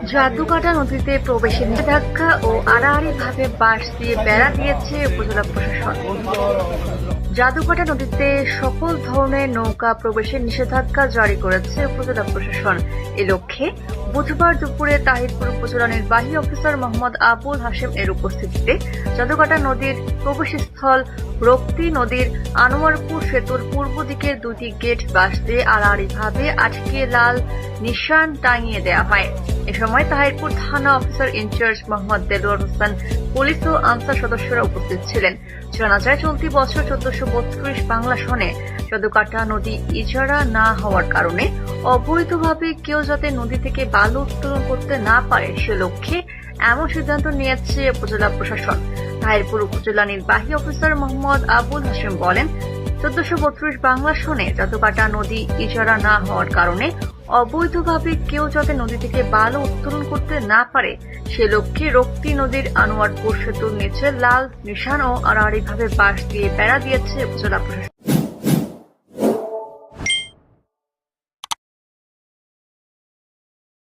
জাদুকাটা নদীতে প্রবেশে নিষেধাজ্ঞা ও আড়াআড়িভাবে বাঁশ দিয়ে বেড়া দিয়েছে উপজেলা প্রশাসন। জাদুকাটা নদীতে সকল ধরনের নৌকা প্রবেশের নিষেধাজ্ঞা জারি করেছে উপজেলা প্রশাসন। এ লক্ষ্যে বুধবার দুপুরে তাহিরপুর উপজেলা নির্বাহী অফিসার মোহাম্মদ আবুল হাশেম এর উপস্থিতিতে জাদুকাটা নদীর প্রবেশস্থল রক্তি নদীর আনোয়ারপুর সেতুর পূর্ব দিকের দুটি গেট বাঁশ দিয়ে আড়াআড়িভাবে আটকে লাল নিশান টাঙিয়ে দেওয়া হয়। এ সময় তাহিরপুর থানা officer in charge Mohammad Delwar Hossain, police ও আনসার সদস্যরা উপস্থিত ছিলেন। জানা যায়, চলতি বছর চোদ্দশো বত্রিশ বাংলা সনে যদুকাটা নদী ইজারা না হওয়ার কারণে অবৈধভাবে কেউ যাতে নদী থেকে বালু উত্তোলন করতে না পারে সে লক্ষ্যে এমন সিদ্ধান্ত নিয়েছে উপজেলা প্রশাসন। তাহিরপুর উপজেলা নির্বাহী অফিসার মোহাম্মদ আবুল হাসেম বলেন চোদ্দশো বত্রিশ বাংলা সনে যাদুকাটা নদী ইজারা না হওয়ার কারণে অবৈধভাবে কেউ যাতে নদী থেকে বালু উত্তোলন করতে না পারে, সে লক্ষ্যে রক্তি নদীর আনোয়ারপুর সেতুর নিচে লাল নিশান ও আড়াআড়িভাবে বাঁশ দিয়ে বেড়া দিয়েছে উপজেলা প্রশাসন।